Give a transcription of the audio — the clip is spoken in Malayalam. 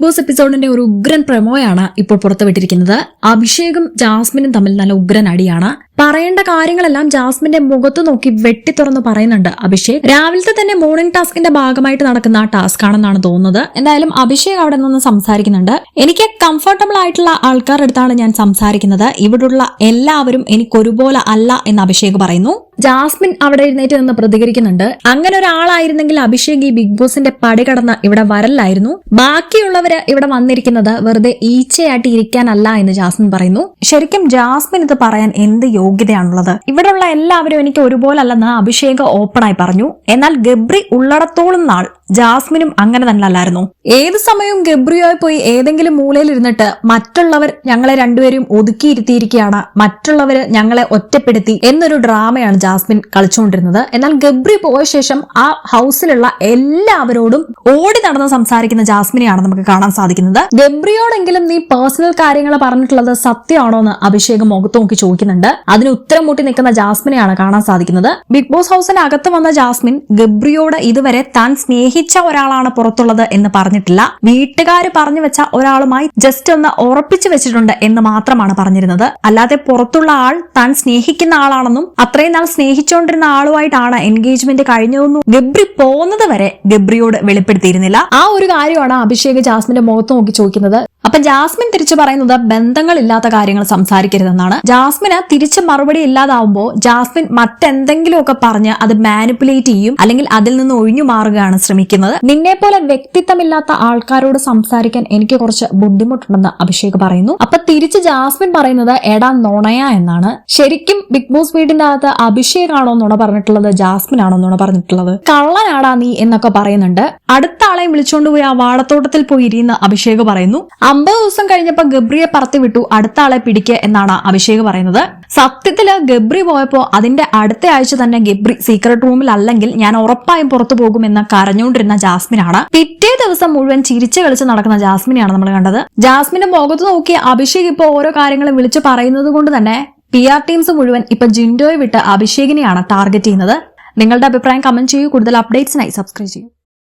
ബോസ് എപ്പിസോഡിന്റെ ഒരു ഉഗ്രൻ പ്രമോയാണ് ഇപ്പോൾ പുറത്തുവിട്ടിരിക്കുന്നത്. അഭിഷേകും ജാസ്മിനും തമ്മിൽ നല്ല ഉഗ്രൻ അടിയാണ്. പറയേണ്ട കാര്യങ്ങളെല്ലാം ജാസ്മിന്റെ മുഖത്ത് നോക്കി വെട്ടി തുറന്ന് പറയുന്നുണ്ട് അഭിഷേക്. രാവിലത്തെ തന്നെ മോർണിംഗ് ടാസ്കിന്റെ ഭാഗമായിട്ട് നടക്കുന്ന ആ ടാസ്ക് ആണെന്നാണ് തോന്നുന്നത്. എന്തായാലും അഭിഷേക് അവിടെ നിന്ന് സംസാരിക്കുന്നുണ്ട്. എനിക്ക് കംഫർട്ടബിൾ ആയിട്ടുള്ള ആൾക്കാരുടെ അടുത്താണ് ഞാൻ സംസാരിക്കുന്നത്. ഇവിടുള്ള എല്ലാവരും എനിക്ക് ഒരുപോലെ അല്ല എന്ന് അഭിഷേക് പറയുന്നു. ജാസ്മിൻ അവിടെ എഴുന്നേറ്റ് നിന്ന് പ്രതികരിക്കുന്നുണ്ട്. അങ്ങനെ ഒരാളായിരുന്നെങ്കിൽ അഭിഷേക് ഈ ബിഗ് ബോസിന്റെ പടി കടന്ന് ഇവിടെ വരല്ലായിരുന്നു ബാക്കിയുള്ളവര് ഇവിടെ വന്നിരിക്കുന്നത് വെറുതെ ഈച്ചയായിട്ട് ഇരിക്കാനല്ല എന്ന് ജാസ്മിൻ പറയുന്നു. ശരിക്കും ജാസ്മിൻ ഇത് പറയാൻ എന്ത് യോഗ്യതയാണുള്ളത്. ഇവിടെയുള്ള എല്ലാവരും എനിക്ക് ഒരുപോലെ അല്ലെന്ന് അഭിഷേക് ഓപ്പണായി പറഞ്ഞു. എന്നാൽ ഗബ്രി ഉള്ളടത്തോളം നാൾ ജാസ്മിനും അങ്ങനെ തന്നെ അല്ലായിരുന്നു ഏത് സമയവും ഗബ്രിയായി പോയി ഏതെങ്കിലും മൂലയിൽ ഇരുന്നിട്ട് മറ്റുള്ളവർ ഞങ്ങളെ രണ്ടുപേരും ഒതുക്കിയിരുത്തിയിരിക്കുകയാണ്. മറ്റുള്ളവര് ഞങ്ങളെ ഒറ്റപ്പെടുത്തി എന്നൊരു ഡ്രാമയാണ് ജാസ്മിൻ കളിച്ചുകൊണ്ടിരുന്നത്. എന്നാൽ ഗബ്രി പോയ ശേഷം ആ ഹൗസിലുള്ള എല്ലാവരോടും ഓടി നടന്ന് സംസാരിക്കുന്ന ജാസ്മിനെയാണ് നമുക്ക് കാണാൻ സാധിക്കുന്നത്. ഗബ്രിയോടെങ്കിലും നീ പേഴ്സണൽ കാര്യങ്ങൾ പറഞ്ഞിട്ടുള്ളത് സത്യമാണോ എന്ന് അഭിഷേക് മുഖത്ത് നോക്കി ചോദിക്കുന്നുണ്ട്. അതിന് ഉത്തരം മുട്ടി നിൽക്കുന്ന ജാസ്മിനെയാണ് കാണാൻ സാധിക്കുന്നത്. ബിഗ് ബോസ് ഹൗസിനകത്ത് വന്ന ജാസ്മിൻ ഗബ്രിയോട് ഇതുവരെ താൻ സ്നേഹിച്ച ഒരാളാണ് പുറത്തുള്ളത് എന്ന് പറഞ്ഞിട്ടില്ല. വീട്ടുകാർ പറഞ്ഞു വെച്ച ഒരാളുമായി ജസ്റ്റ് ഒന്ന് ഉറപ്പിച്ചു വെച്ചിട്ടുണ്ട് എന്ന് മാത്രമാണ് പറഞ്ഞിരുന്നത്. അല്ലാതെ പുറത്തുള്ള ആൾ താൻ സ്നേഹിക്കുന്ന ആളാണെന്നും അത്രയും നാൾ സ്നേഹിച്ചുകൊണ്ടിരുന്ന ആളുമായിട്ടാണ് എൻഗേജ്മെന്റ് കഴിഞ്ഞതെന്നും ഗബ്രി പോകുന്നത് വരെ ഗബ്രിയോട് വെളിപ്പെടുത്തിയിരുന്നില്ല. ആ ഒരു കാര്യമാണ് അഭിഷേക് ജാസ്മിന്റെ മുഖത്ത് നോക്കി ചോദിക്കുന്നത്. അപ്പൊ ജാസ്മിൻ തിരിച്ചു പറയുന്നത് ബന്ധങ്ങളില്ലാത്ത കാര്യങ്ങൾ സംസാരിക്കരുതെന്നാണ്. ജാസ്മിന് തിരിച്ച് മറുപടി ഇല്ലാതാവുമ്പോൾ ജാസ്മിൻ മറ്റെന്തെങ്കിലും ഒക്കെ പറഞ്ഞ് അത് മാനിപ്പുലേറ്റ് ചെയ്യും അല്ലെങ്കിൽ അതിൽ നിന്ന് ഒഴിഞ്ഞു മാറുകയാണ് ശ്രമിക്കുന്നത്. നിന്നെ പോലെ വ്യക്തിത്വമില്ലാത്ത ആൾക്കാരോട് സംസാരിക്കാൻ എനിക്ക് കുറച്ച് ബുദ്ധിമുട്ടുണ്ടെന്ന് അഭിഷേക് പറയുന്നു. അപ്പൊ തിരിച്ച് ജാസ്മിൻ പറയുന്നത് എടാ നോണയ എന്നാണ്. ശരിക്കും ബിഗ് ബോസ് വീടിന്റെ അകത്ത് അഭിഷേക് ആണോ നുണ പറഞ്ഞിട്ടുള്ളത് ജാസ്മിൻ ആണോ നുണ പറഞ്ഞിട്ടുള്ളത്. കള്ളനാടാ നീ എന്നൊക്കെ പറയുന്നുണ്ട്. അടുത്ത ആളെ വിളിച്ചുകൊണ്ടുപോയി ആ വാടത്തോട്ടത്തിൽ പോയി ഇരിയുന്ന അഭിഷേക് പറയുന്നു. അമ്പത് ദിവസം കഴിഞ്ഞപ്പോ ഗബ്രിയെ പറത്തി വിട്ടു അടുത്ത ആളെ പിടിക്കുക എന്നാണ് അഭിഷേക് പറയുന്നത്. സത്യത്തിൽ ഗബ്രി പോയപ്പോ അതിന്റെ അടുത്ത ആഴ്ച തന്നെ ഗബ്രി സീക്രട്ട് റൂമിൽ അല്ലെങ്കിൽ ഞാൻ ഉറപ്പായും പുറത്തു പോകുമെന്ന് കരഞ്ഞുകൊണ്ടിരുന്ന ജാസ്മിനാണ്. പിറ്റേ ദിവസം മുഴുവൻ ചിരിച്ചു കളിച്ച് നടക്കുന്ന ജാസ്മിനെയാണ് നമ്മൾ കണ്ടത്. ജാസ്മിന്റെ മുഖത്ത് നോക്കി അഭിഷേക് ഇപ്പോൾ ഓരോ കാര്യങ്ങളും വിളിച്ചു പറയുന്നത് കൊണ്ട് തന്നെ പി ആർ ടീംസ് മുഴുവൻ ഇപ്പൊ ജിൻഡോയെ വിട്ട് അഭിഷേകിനെയാണ് ടാർഗറ്റ് ചെയ്യുന്നത്. നിങ്ങളുടെ അഭിപ്രായം കമന്റ് ചെയ്യൂ. കൂടുതൽ അപ്ഡേറ്റ്സിനായി സബ്സ്ക്രൈബ് ചെയ്യൂ.